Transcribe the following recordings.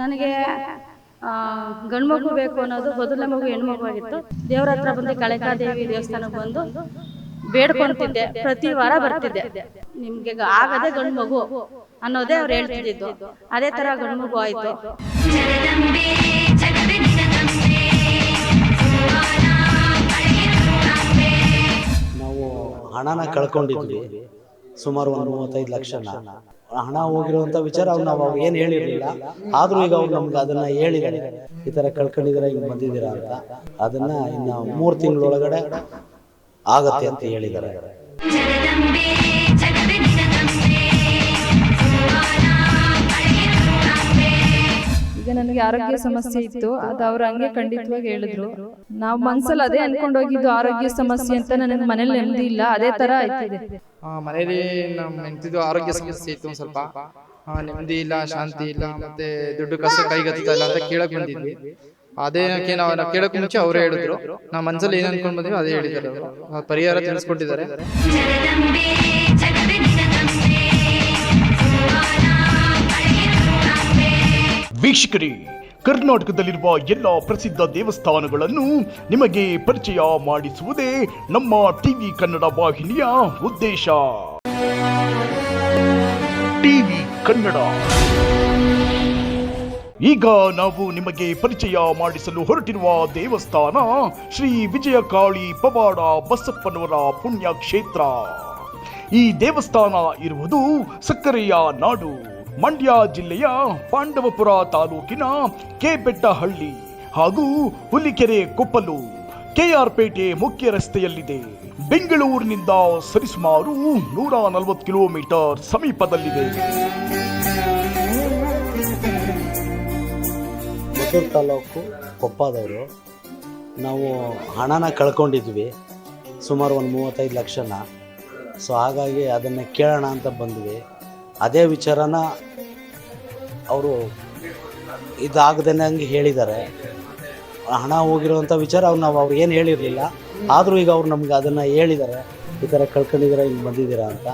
ನನಗೆ ಗಂಡು ಮಗು ಬೇಕು ಅನ್ನೋದು ಮೊದಲನೇ ಮಗು ಹೆಣ್ಮಗು ಆಗಿತ್ತು. ದೇವ್ರ ಹತ್ರ ಬಂದು ಕಳೆಕಾದೇವಿ ದೇವಸ್ಥಾನಕ್ಕೆ ಬಂದು ಬೇಡ್ಕೊಂತಿದ್ದೆ. ಪ್ರತಿ ವಾರ ಬರ್ತಿದ್ದೆ. ನಿಮ್ಗೆ ಆಗದೆ ಗಂಡು ಮಗು ಅನ್ನೋದೇ ಅವ್ರು ಹೇಳ್ತಿದ್ದು ಅದೇ ತರ ಗಂಡು ಮಗು ಆಯ್ತು ಹಣನ ಕಳ್ಕೊಂಡಿದ್ವಿ. ಸುಮಾರು ಒಂದು ಮೂವತ್ತೈದು ಲಕ್ಷನ. ಹಣ ಹೋಗಿರುವಂತ ವಿಚಾರ ಅವ್ರು ನಾವು ಅವಾಗ ಏನು ಹೇಳಿರಲಿಲ್ಲ. ಆದ್ರೂ ಈಗ ಅವ್ರು ನಮ್ಗೆ ಅದನ್ನ ಹೇಳಿದ್ದಾರೆ ಈ ತರ ಕಳ್ಕೊಂಡಿದ್ದೀರಾ ಈಗ ಬಂದಿದ್ದೀರಾ ಅಂತ. ಅದನ್ನ ಇನ್ನ ಮೂರು ತಿಂಗಳೊಳಗಡೆ ಆಗತ್ತೆ ಅಂತ ಹೇಳಿದ್ದಾರೆ ನನಗೆ ಆರೋಗ್ಯ ಸಮಸ್ಯೆ ಇತ್ತು. ಅದು ಅವ್ರು ಹಂಗೆ ಖಂಡಿತವಾಗಿ ಹೇಳಿದ್ರು. ನಾವು ಮನ್ಸಲ್ಲಿ ಅದೇ ಅನ್ಕೊಂಡು ಹೋಗಿದ್ದು ಆರೋಗ್ಯ ಸಮಸ್ಯೆ ಅಂತ ನನಗೆ ಮನೇಲಿ ನೆಮ್ಮದಿ ಇಲ್ಲ. ಅದೇ ತರ ಆಯ್ತಿದೆ. ಆ, ಮನೇಲಿ ನಮ್ಮ ಹೆಂಡತಿದು ಆರೋಗ್ಯ ಸಮಸ್ಯೆ ಇತ್ತು ಒಂದ್ ಸ್ವಲ್ಪ. ಆ, ನೆಮ್ಮದಿ ಇಲ್ಲ ಶಾಂತಿ ಇಲ್ಲ ಮತ್ತೆ ದುಡ್ಡು ಕಸ ಕೈಗತ್ತಿಲ್ಲ ಅಂತ ಕೇಳಕ್ ಬಂದಿದ್ವಿ ಅದೇನಕ್ಕೆ ನಾವು ನಾವು ಕೇಳಕ್ ಮುಂಚೆ ಅವರೇ ಹೇಳಿದ್ರು. ನಾವು ಮನ್ಸಲ್ಲಿ ಏನ್ ಅನ್ಕೊಂಡ್ ಬಂದಿವಿ ಅದೇ ಹೇಳಿದ್ದಾರೆ ಆ, ಪರಿಹಾರ ತಿಳಿಸ್ಕೊಟ್ಟಿದ್ದಾರೆ. ವೀಕ್ಷಕರೇ, ಕರ್ನಾಟಕದಲ್ಲಿರುವ ಎಲ್ಲ ಪ್ರಸಿದ್ಧ ದೇವಸ್ಥಾನಗಳನ್ನು ನಿಮಗೆ ಪರಿಚಯ ಮಾಡಿಸುವುದೇ ನಮ್ಮ ಟಿವಿ ಕನ್ನಡ ವಾಹಿನಿಯ ಉದ್ದೇಶ. ಟಿವಿ ಕನ್ನಡ. ಈಗ ನಾವು ನಿಮಗೆ ಪರಿಚಯ ಮಾಡಿಸಲು ಹೊರಟಿರುವ ದೇವಸ್ಥಾನ ಶ್ರೀ ವಿಜಯಕಾಳಿ ಪವಾಡ ಬಸಪ್ಪನವರ ಪುಣ್ಯಕ್ಷೇತ್ರ. ಈ ದೇವಸ್ಥಾನ ಇರುವುದು ಸಕ್ಕರೆಯ ನಾಡು. ಮಂಡ್ಯ ಜಿಲ್ಲೆಯ ಪಾಂಡವಪುರ ತಾಲೂಕಿನ ಕೆಬೆಟ್ಟಹಳ್ಳಿ ಹಾಗೂ ಹುಲಿಕೆರೆ ಕೊಪ್ಪಲು ಕೆಆರ್ ಪೇಟೆ ಮುಖ್ಯ ರಸ್ತೆಯಲ್ಲಿದೆ. ಬೆಂಗಳೂರಿನಿಂದ ಸರಿಸುಮಾರು ನೂರ ನಲವತ್ತು ಕಿಲೋಮೀಟರ್ ಸಮೀಪದಲ್ಲಿದೆ. ತಾಲೂಕು ಕೊಪ್ಪದವರು. ನಾವು ಹಣನ ಕಳ್ಕೊಂಡಿದ್ವಿ, ಸುಮಾರು ಒಂದು ಮೂವತ್ತೈದು ಲಕ್ಷನ. ಸೊ ಹಾಗಾಗಿ ಅದನ್ನು ಕೇಳೋಣ ಅಂತ ಬಂದ್ವಿ. ಅದೇ ವಿಚಾರನ ಅವರು ಇದಾಗದಂಗೆ ಹೇಳಿದ್ದಾರೆ. ಹಣ ಹೋಗಿರುವಂಥ ವಿಚಾರ ಅವ್ರು ನಾವು ಅವ್ರು ಏನು ಹೇಳಿರಲಿಲ್ಲ. ಆದರೂ ಈಗ ಅವ್ರು ನಮ್ಗೆ ಅದನ್ನು ಹೇಳಿದ್ದಾರೆ. ಈ ಥರ ಕಳ್ಕೊಂಡಿದ್ದೀರಾ, ಹಿಂಗೆ ಬಂದಿದ್ದೀರಾ ಅಂತ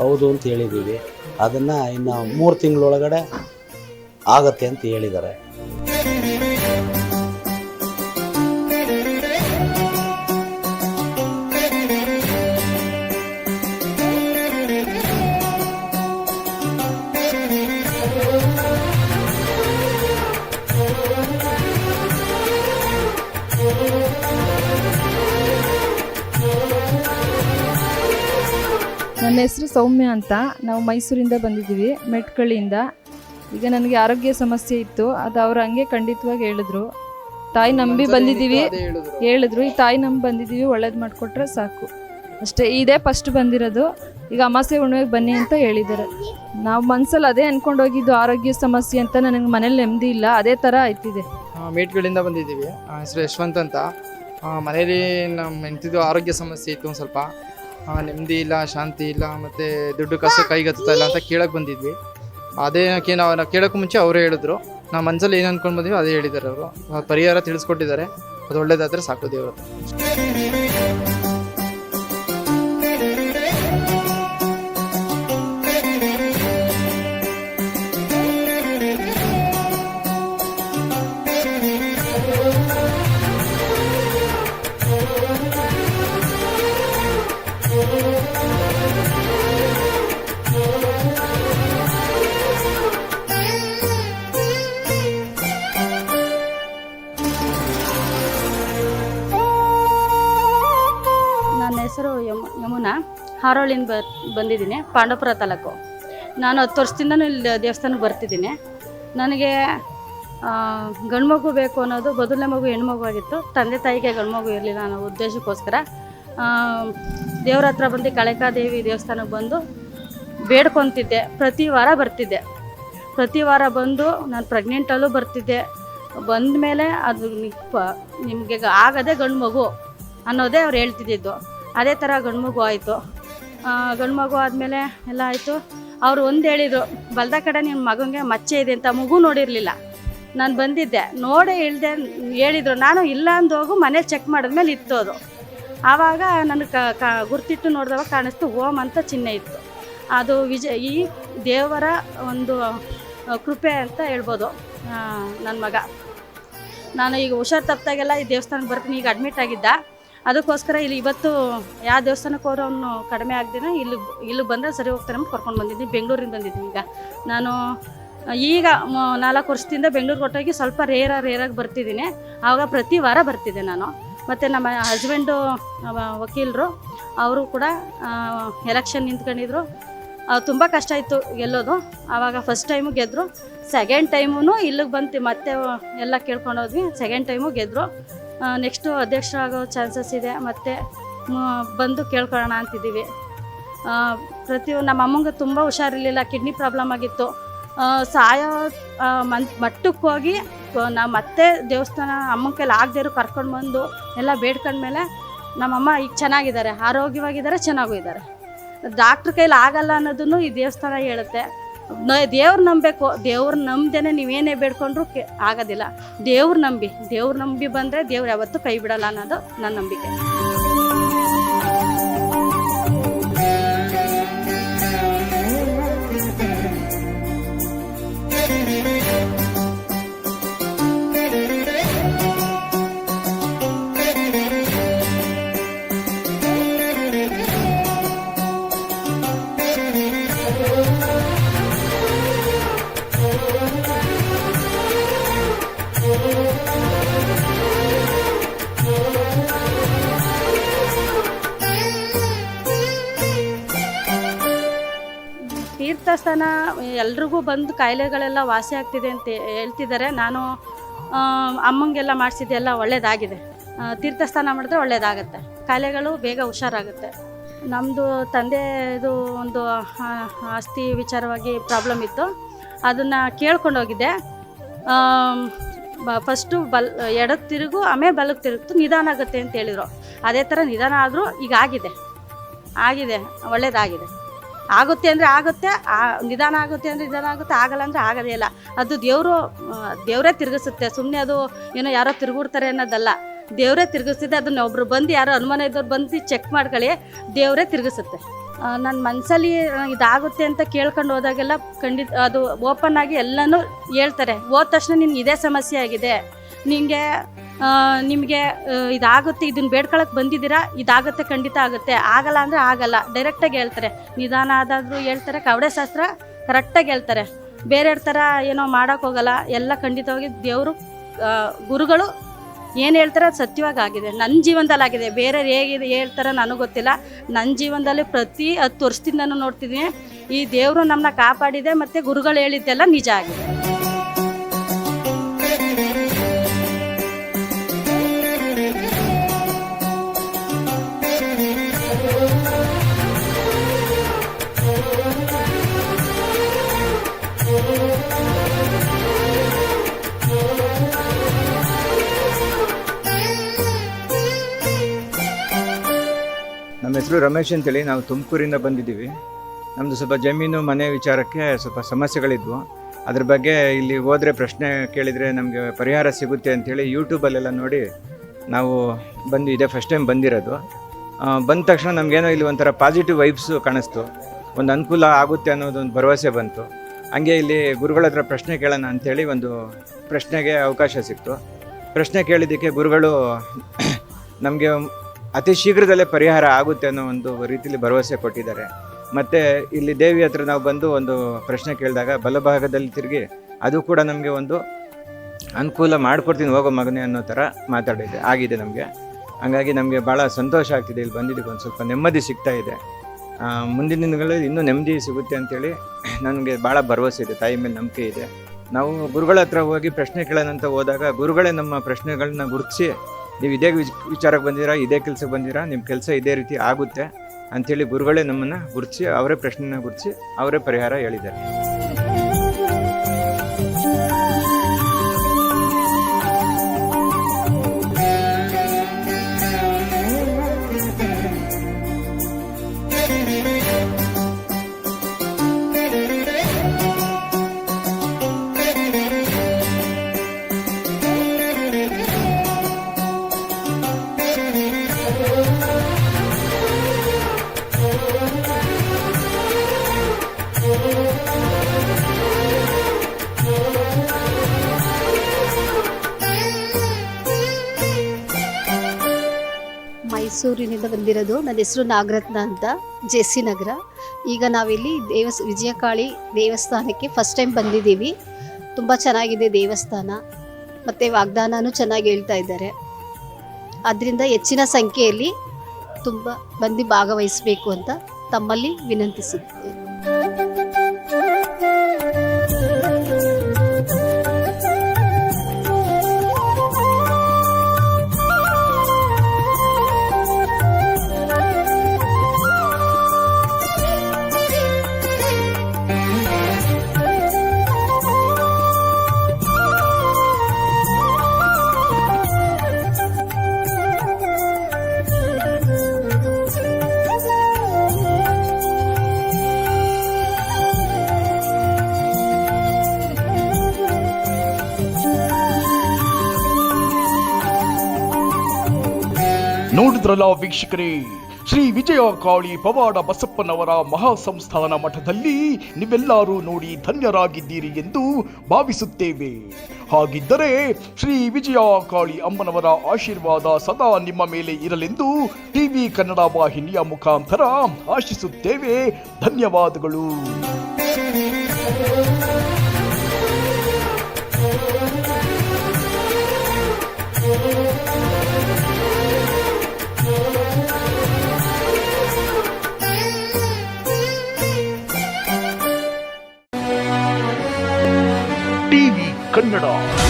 ಹೌದು ಅಂತ ಹೇಳಿದ್ದೀವಿ. ಅದನ್ನು ಇನ್ನು ಮೂರು ತಿಂಗಳೊಳಗಡೆ ಆಗತ್ತೆ ಅಂತ ಹೇಳಿದ್ದಾರೆ. ಸೌಮ್ಯ ಅಂತ ನಾವು ಮೈಸೂರಿಂದ ಬಂದಿದ್ದೀವಿ ಮೆಟ್ಕಳ್ಳಿಯಿಂದ ಈಗ ನನಗೆ ಆರೋಗ್ಯ ಸಮಸ್ಯೆ ಇತ್ತು ಅದು ಅವ್ರು ಹಂಗೆ ಖಂಡಿತವಾಗಿ ಹೇಳಿದ್ರು. ತಾಯಿ ನಂಬಿ ಬಂದಿದ್ದೀವಿ ಹೇಳಿದ್ರು. ಈ ತಾಯಿ ನಂಬಿ ಬಂದಿದ್ದೀವಿ ಒಳ್ಳೇದು ಮಾಡಿಕೊಟ್ರೆ ಸಾಕು. ಅಷ್ಟೇ ಇದೇ ಫಸ್ಟ್ ಬಂದಿರೋದು. ಈಗ ಅಮಾಸೆ ಹುಣ್ಣಿಮೆಗೆ ಬನ್ನಿ ಅಂತ ಹೇಳಿದ್ದಾರೆ. ನಾವು ಮನ್ಸಲ್ಲಿ ಅದೇ ಅನ್ಕೊಂಡು ಹೋಗಿದ್ದು ಆರೋಗ್ಯ ಸಮಸ್ಯೆ ಅಂತ ನನಗೆ ಮನೇಲಿ ನೆಮ್ಮದಿ ಇಲ್ಲ ಅದೇ ಥರ ಆಯ್ತಿದೆ. ಮೇಟ್ಗಳಿಂದ ಬಂದಿದ್ದೀವಿ. ಹೆಸರು ಯಶವಂತ್ ಅಂತ. ಮನೇಲಿ ನಮ್ಮ ಎಂತಿದ್ದು ಆರೋಗ್ಯ ಸಮಸ್ಯೆ ಇತ್ತು ಒಂದು ಸ್ವಲ್ಪ. ನೆಮ್ಮದಿ ಇಲ್ಲ, ಶಾಂತಿ ಇಲ್ಲ, ಮತ್ತೆ ದುಡ್ಡು ಕಸ ಕೈಗತ್ತಾ ಇಲ್ಲ ಅಂತ ಕೇಳಕ್ ಬಂದಿದ್ವಿ. ಅದೇನಕ್ಕೆ ನಾವು ನಾವು ಕೇಳಕ್ ಮುಂಚೆ ಅವರೇ ಹೇಳಿದ್ರು. ನಾವು ಮನಸ್ಸಲ್ಲಿ ಏನು ಅನ್ಕೊಂಡ್ ಬಂದಿವಿ ಅದೇ ಹೇಳಿದ್ದಾರೆ ಅವರು. ಪರಿಹಾರ ತಿಳಿಸ್ಕೊಟ್ಟಿದ್ದಾರೆ. ಅದು ಒಳ್ಳೇದಾದ್ರೆ ಸಾಕು ದೇವರು. ಯಮುನಾ ಹಾರೋಳಿಂದ ಬ ಬಂದಿದ್ದೀನಿ, ಪಾಂಡವಪುರ ತಾಲೂಕು. ನಾನು ಹತ್ತು ವರ್ಷದಿಂದನೂ ಇಲ್ಲಿ ದೇವಸ್ಥಾನಕ್ಕೆ ಬರ್ತಿದ್ದೀನಿ. ನನಗೆ ಗಂಡು ಮಗು ಬೇಕು ಅನ್ನೋದು ಮೊದಲನೇ ಮಗು, ಹೆಣ್ಮಗು ಆಗಿತ್ತು. ತಂದೆ ತಾಯಿಗೆ ಗಂಡು ಮಗು ಇರಲಿಲ್ಲ ಅನ್ನೋ ಉದ್ದೇಶಕ್ಕೋಸ್ಕರ ದೇವ್ರ ಹತ್ರ ಬಂದು ಕಳೆಕಾದೇವಿ ದೇವಸ್ಥಾನಕ್ಕೆ ಬಂದು ಬೇಡ್ಕೊತಿದ್ದೆ. ಪ್ರತಿ ವಾರ ಬರ್ತಿದ್ದೆ. ಪ್ರತಿ ವಾರ ಬಂದು ನಾನು ಪ್ರೆಗ್ನೆಂಟಲ್ಲೂ ಬರ್ತಿದ್ದೆ. ಬಂದ ಮೇಲೆ ಅದು ನಿಮಗೆ ಆಗದೆ ಗಂಡು ಮಗು ಅನ್ನೋದೇ ಅವ್ರು ಹೇಳ್ತಿದ್ದಿದ್ದು. ಅದೇ ಥರ ಗಂಡು ಮಗು ಆಯಿತು. ಗಂಡು ಮಗು ಆದಮೇಲೆ ಎಲ್ಲ ಆಯಿತು. ಅವರು ಒಂದು ಹೇಳಿದರು, ಬಲ್ದ ಕಡೆ ನಿಮ್ಮ ಮಗನಿಗೆ ಮಚ್ಚೆ ಇದೆ ಅಂತ ಮಗು ನೋಡಿರಲಿಲ್ಲ. ನಾನು ಬಂದಿದ್ದೆ, ನೋಡೇ ಇಳ್ದೆ ಹೇಳಿದರು. ನಾನು ಇಲ್ಲ ಅಂದೋಗು ಮನೇಲಿ ಚೆಕ್ ಮಾಡಿದ್ಮೇಲೆ ಇತ್ತು ಅದು. ಆವಾಗ ನನಗೆ ಕ ಕ, ಗುರ್ತಿಟ್ಟು ನೋಡಿದಾಗ ಕಾಣಿಸ್ತು ಓಮ್ ಅಂತ ಚಿಹ್ನೆ ಇತ್ತು. ಅದು ವಿಜಯ್ ಈ ದೇವರ ಒಂದು ಕೃಪೆ ಅಂತ ಹೇಳ್ಬೋದು ನನ್ನ ಮಗ. ನಾನು ಈಗ ಹುಷಾರು ತಪ್ಪದಾಗೆಲ್ಲ ಈ ದೇವಸ್ಥಾನಕ್ಕೆ ಬರ್ತೀನಿ, ಈಗ ಅಡ್ಮಿಟ್ ಆಗಿದ್ದ. ಅದಕ್ಕೋಸ್ಕರ ಇಲ್ಲಿ ಇವತ್ತು ಯಾವ ದೇವಸ್ಥಾನಕ್ಕೆ ಹೋದ್ರು ಅವನು ಕಡಿಮೆ ಆಗ್ದಿನ ಇಲ್ಲಿ ಇಲ್ಲಿ ಬಂದರೆ ಸರಿ ಹೋಗ್ತಾರೆ ಅಂತ ಕರ್ಕೊಂಡು ಬಂದಿದ್ದೀನಿ. ಬೆಂಗಳೂರಿಂದ ಬಂದಿದ್ದೀನಿ ಈಗ. ನಾನು ಈಗ ನಾಲ್ಕು ವರ್ಷದಿಂದ ಬೆಂಗಳೂರಿಗೆ ಹೊಟ್ಟೋಗಿ ಸ್ವಲ್ಪ ರೇರ ರೇರಾಗಿ ಬರ್ತಿದ್ದೀನಿ. ಆವಾಗ ಪ್ರತಿ ವಾರ ಬರ್ತಿದ್ದೆ ನಾನು. ಮತ್ತು ನಮ್ಮ ಹಸ್ಬೆಂಡು ವಕೀಲರು, ಅವರು ಕೂಡ ಎಲೆಕ್ಷನ್ ನಿಂತ್ಕೊಂಡಿದ್ರು. ತುಂಬ ಕಷ್ಟ ಇತ್ತು ಗೆಲ್ಲೋದು. ಆವಾಗ ಫಸ್ಟ್ ಟೈಮು ಗೆದ್ದರು ಸೆಕೆಂಡ್ ಟೈಮೂ ಇಲ್ಲಿಗೆ ಬಂತು ಮತ್ತೆ ಎಲ್ಲ ಕೇಳ್ಕೊಂಡು ಹೋದ್ವಿ. ಸೆಕೆಂಡ್ ಟೈಮು ಗೆದ್ದರು ನೆಕ್ಸ್ಟು ಅಧ್ಯಕ್ಷರಾಗೋ ಚಾನ್ಸಸ್ ಇದೆ, ಮತ್ತು ಬಂದು ಕೇಳ್ಕೊಳ್ಳೋಣ ಅಂತಿದ್ದೀವಿ. ಪ್ರತಿ ನಮ್ಮ ಅಮ್ಮಂಗೆ ತುಂಬ ಹುಷಾರಿರಲಿಲ್ಲ ಕಿಡ್ನಿ ಪ್ರಾಬ್ಲಮ್ ಆಗಿತ್ತು. ಸಾಯೋ ಮನ್, ಮಟ್ಟಕ್ಕೆ ಹೋಗಿ ನಾವು ಮತ್ತೆ ದೇವಸ್ಥಾನ ಅಮ್ಮನ ಕೈಲಿ ಆಗದೇ ಇರೋ ಕರ್ಕೊಂಡು ಬಂದು, ಎಲ್ಲ ಬೇಡ್ಕೊಂಡ್ಮೇಲೆ ನಮ್ಮಮ್ಮ ಈಗ ಚೆನ್ನಾಗಿದ್ದಾರೆ, ಆರೋಗ್ಯವಾಗಿದ್ದಾರೆ, ಚೆನ್ನಾಗೂ ಇದ್ದಾರೆ. ಡಾಕ್ಟ್ರ್ ಕೈಲಿ ಆಗಲ್ಲ ಅನ್ನೋದನ್ನು ಈ ದೇವಸ್ಥಾನ ಹೇಳುತ್ತೆ. ದೇವ್ರು ನಂಬಬೇಕು. ದೇವ್ರು ನಂಬ್ದೇನೆ ನೀವೇನೇ ಬೇಡ್ಕೊಂಡ್ರು ಕೆ ಆಗೋದಿಲ್ಲ. ದೇವ್ರು ನಂಬಿ. ದೇವ್ರು ನಂಬಿ ಬಂದರೆ ದೇವ್ರು ಯಾವತ್ತೂ ಕೈ ಬಿಡಲ್ಲ ಅನ್ನೋದು ನನ್ನ ನಂಬಿಕೆ. ತೀರ್ಥಸ್ಥಾನ ಎಲ್ರಿಗೂ ಬಂದು ಕಾಯಿಲೆಗಳೆಲ್ಲ ವಾಸಿ ಆಗ್ತಿದೆ ಅಂತ ಹೇಳ್ತಿದ್ದಾರೆ. ನಾನು ಅಮ್ಮಂಗೆಲ್ಲ ಮಾಡಿಸಿದ್ದೆ, ಎಲ್ಲ ಒಳ್ಳೇದಾಗಿದೆ. ತೀರ್ಥಸ್ಥಾನ ಮಾಡಿದ್ರೆ ಒಳ್ಳೆಯದಾಗುತ್ತೆ ಕಾಯಿಲೆಗಳು ಬೇಗ ಹುಷಾರಾಗುತ್ತೆ. ನಮ್ಮದು ತಂದೆದು ಒಂದು ಆಸ್ತಿ ವಿಚಾರವಾಗಿ ಪ್ರಾಬ್ಲಮ್ ಇತ್ತು. ಅದನ್ನು ಕೇಳ್ಕೊಂಡೋಗಿದ್ದೆ. ಬ ಫಸ್ಟು ಬಲ್ ಎಡಕ್ಕೆ ತಿರುಗು, ಆಮೇಲೆ ಬಲಕ್ಕೆ ತಿರುಗ್ತು, ನಿಧಾನ ಆಗುತ್ತೆ ಅಂತ ಹೇಳಿದರು. ಅದೇ ಥರ ನಿಧಾನ ಆದರೂ ಈಗ ಆಗಿದೆ. ಆಗಿದೆ, ಒಳ್ಳೇದಾಗಿದೆ. ಆಗುತ್ತೆ ಅಂದರೆ ಆಗುತ್ತೆ, ಆ ನಿಧಾನ ಆಗುತ್ತೆ ಅಂದರೆ ನಿಧಾನ ಆಗುತ್ತೆ, ಆಗಲ್ಲ ಅಂದರೆ ಆಗೋದೇ ಇಲ್ಲ. ಅದು ದೇವರು ದೇವರೇ ತಿರುಗಿಸುತ್ತೆ. ಸುಮ್ಮನೆ ಅದು ಏನೋ ಯಾರೋ ತಿರುಗಿಡ್ತಾರೆ ಅನ್ನೋದಲ್ಲ. ದೇವರೇ ತಿರುಗಿಸ್ತಿದೆ ಅದನ್ನ ಒಬ್ರು ಬಂದು ಯಾರೋ ಅನುಮಾನ ಇದ್ದವ್ರು ಬಂದು ಚೆಕ್ ಮಾಡ್ಕೊಳ್ಳಿ, ದೇವರೇ ತಿರುಗಿಸುತ್ತೆ. ನನ್ನ ಮನಸ್ಸಲ್ಲಿ ಇದಾಗುತ್ತೆ ಅಂತ ಕೇಳ್ಕೊಂಡು ಹೋದಾಗೆಲ್ಲ ಖಂಡಿತ, ಅದು ಓಪನ್ ಆಗಿ ಎಲ್ಲನೂ ಹೇಳ್ತಾರೆ. ಹೋದ ತಕ್ಷಣ ನಿನ್ಗೆ ಇದೇ ಸಮಸ್ಯೆ ಆಗಿದೆ. ನಿಮಗೆ ನಿಮಗೆ ಇದಾಗುತ್ತೆ ಇದನ್ನ ಬೇಡ್ಕೊಳಕ್ಕೆ ಬಂದಿದ್ದೀರಾ, ಇದಾಗುತ್ತೆ, ಖಂಡಿತ ಆಗುತ್ತೆ. ಆಗಲ್ಲ ಅಂದರೆ ಆಗಲ್ಲ. ಡೈರೆಕ್ಟಾಗಿ ಹೇಳ್ತಾರೆ. ನಿಧಾನ ಆದಾದರೂ ಹೇಳ್ತಾರೆ. ಕವಡೆ ಶಾಸ್ತ್ರ ಕರೆಕ್ಟಾಗಿ ಹೇಳ್ತಾರೆ. ಬೇರೆ ಥರ ಏನೋ ಮಾಡೋಕೆ ಹೋಗಲ್ಲ. ಎಲ್ಲ ಖಂಡಿತವಾಗಿ ದೇವರು ಗುರುಗಳು ಏನು ಹೇಳ್ತಾರೆ ಅದು ಸತ್ಯವಾಗಿ ಆಗಿದೆ. ನನ್ನ ಜೀವನದಲ್ಲಿ ಆಗಿದೆ. ಬೇರೆ ಹೇಗಿದೆ, ಹೇಳ್ತಾರೆ ನನಗೆ ಗೊತ್ತಿಲ್ಲ. ನನ್ನ ಜೀವನದಲ್ಲಿ ಪ್ರತಿ ಹತ್ತು ವರ್ಷದಿಂದನೂ ನೋಡ್ತಿದ್ದೀನಿ, ಈ ದೇವರು ನಮ್ಮನ್ನ ಕಾಪಾಡಿದೆ, ಮತ್ತು ಗುರುಗಳು ಹೇಳಿದ್ದೆಲ್ಲ ನಿಜ ಆಗಿದೆ. ನಮ್ಮ ಹೆಸರು ರಮೇಶ್ ಅಂತೇಳಿ, ನಾವು ತುಮಕೂರಿಂದ ಬಂದಿದ್ದೀವಿ. ನಮ್ಮದು ಸ್ವಲ್ಪ ಜಮೀನು, ಮನೆ ವಿಚಾರಕ್ಕೆ ಸ್ವಲ್ಪ ಸಮಸ್ಯೆಗಳಿದ್ವು. ಅದ್ರ ಬಗ್ಗೆ ಇಲ್ಲಿ ಹೋದರೆ ಪ್ರಶ್ನೆ ಕೇಳಿದರೆ ನಮಗೆ ಪರಿಹಾರ ಸಿಗುತ್ತೆ ಅಂತೇಳಿ ಯೂಟ್ಯೂಬಲ್ಲೆಲ್ಲ ನೋಡಿ ನಾವು ಬಂದು, ಇದೇ ಫಸ್ಟ್ ಟೈಮ್ ಬಂದಿರೋದು. ಬಂದ ತಕ್ಷಣ ನಮಗೇನೋ ಇಲ್ಲಿ ಒಂಥರ ಪಾಸಿಟಿವ್ ವೈಬ್ಸ್ ಕಾಣಿಸ್ತು. ಒಂದು ಅನುಕೂಲ ಆಗುತ್ತೆ ಅನ್ನೋದೊಂದು ಭರವಸೆ ಬಂತು. ಹಂಗೆ ಇಲ್ಲಿ ಗುರುಗಳ ಹತ್ರ ಪ್ರಶ್ನೆ ಕೇಳೋಣ ಅಂಥೇಳಿ ಒಂದು ಪ್ರಶ್ನೆಗೆ ಅವಕಾಶ ಸಿಕ್ತು. ಪ್ರಶ್ನೆ ಕೇಳಿದ್ದಕ್ಕೆ ಗುರುಗಳು ನಮಗೆ ಅತಿ ಶೀಘ್ರದಲ್ಲೇ ಪರಿಹಾರ ಆಗುತ್ತೆ ಅನ್ನೋ ಒಂದು ರೀತಿಯಲ್ಲಿ ಭರವಸೆ ಕೊಟ್ಟಿದ್ದಾರೆ. ಮತ್ತು ಇಲ್ಲಿ ದೇವಿ ಹತ್ರ ನಾವು ಬಂದು ಒಂದು ಪ್ರಶ್ನೆ ಕೇಳಿದಾಗ ಬಲಭಾಗದಲ್ಲಿ ತಿರುಗಿ ಅದು ಕೂಡ ನಮಗೆ ಒಂದು ಅನುಕೂಲ ಮಾಡಿಕೊಡ್ತೀನಿ ಹೋಗೋ ಮಗನೇ ಅನ್ನೋ ಥರ ಮಾತಾಡಿದೆ. ಆಗಿದೆ ನಮಗೆ. ಹಂಗಾಗಿ ನಮಗೆ ಭಾಳ ಸಂತೋಷ ಆಗ್ತಿದೆ. ಇಲ್ಲಿ ಬಂದಿದ್ದಕ್ಕೆ ಒಂದು ಸ್ವಲ್ಪ ನೆಮ್ಮದಿ ಸಿಗ್ತಾ ಇದೆ. ಮುಂದಿನ ದಿನಗಳಲ್ಲಿ ಇನ್ನೂ ನೆಮ್ಮದಿ ಸಿಗುತ್ತೆ ಅಂತೇಳಿ ನನಗೆ ಭಾಳ ಭರವಸೆ ಇದೆ. ತಾಯಿ ಮೇಲೆ ನಂಬಿಕೆ ಇದೆ. ನಾವು ಗುರುಗಳ ಹತ್ರ ಹೋಗಿ ಪ್ರಶ್ನೆ ಕೇಳೋಣ ಅಂತ ಹೋದಾಗ ಗುರುಗಳೇ ನಮ್ಮ ಪ್ರಶ್ನೆಗಳನ್ನ ಗುರುತಿಸಿ ನೀವು ಇದೇ ವಿಚ್- ವಿಚಾರಕ್ಕೆ ಬಂದಿರಾ, ಇದೇ ಕೆಲಸಕ್ಕೆ ಬಂದಿರಾ, ನಿಮ್ಮ ಕೆಲಸ ಇದೇ ರೀತಿ ಆಗುತ್ತೆ ಅಂಥೇಳಿ ಗುರುಗಳೇ ನಮ್ಮನ್ನು ಗುರುತಿಸಿ ಅವರೇ ಪ್ರಶ್ನೆನ ಗುರುತಿಸಿ ಅವರೇ ಪರಿಹಾರ ಹೇಳಿದ್ದಾರೆ. ಮೈಸೂರಿನಿಂದ ಬಂದಿರೋದು. ನನ್ನ ಹೆಸರು ನಾಗರತ್ನ ಅಂತ, ಜೆ ಸಿ ನಗರ. ಈಗ ನಾವಿಲ್ಲಿ ದೇವಸ್, ವಿಜಯಕಾಳಿ ದೇವಸ್ಥಾನಕ್ಕೆ ಫಸ್ಟ್ ಟೈಮ್ ಬಂದಿದ್ದೀವಿ. ತುಂಬ ಚೆನ್ನಾಗಿದೆ ದೇವಸ್ಥಾನ. ಮತ್ತು ವಾಗ್ದಾನನೂ ಚೆನ್ನಾಗಿ ಹೇಳ್ತಾ ಇದ್ದಾರೆ. ಅದರಿಂದ ಹೆಚ್ಚಿನ ಸಂಖ್ಯೆಯಲ್ಲಿ ತುಂಬ ಬಂದು ಭಾಗವಹಿಸಬೇಕು ಅಂತ ತಮ್ಮಲ್ಲಿ ವಿನಂತಿಸುತ್ತೇನೆ. ನೋಡಿದ್ರಲ್ಲ ವೀಕ್ಷಕರೇ? ಶ್ರೀ ವಿಜಯ ಕಾಳಿ ಪವಾಡ ಬಸಪ್ಪನವರ ಮಹಾಸಂಸ್ಥಾನ ಮಠದಲ್ಲಿ ನೀವೆಲ್ಲರೂ ನೋಡಿ ಧನ್ಯರಾಗಿದ್ದೀರಿ ಎಂದು ಭಾವಿಸುತ್ತೇವೆ. ಹಾಗಿದ್ದರೆ ಶ್ರೀ ವಿಜಯ ಕಾಳಿ ಅಮ್ಮನವರ ಆಶೀರ್ವಾದ ಸದಾ ನಿಮ್ಮ ಮೇಲೆ ಇರಲೆಂದು ಟಿವಿ ಕನ್ನಡ ವಾಹಿನಿಯ ಮುಖಾಂತರ ಆಶಿಸುತ್ತೇವೆ. ಧನ್ಯವಾದಗಳು ಿ.是的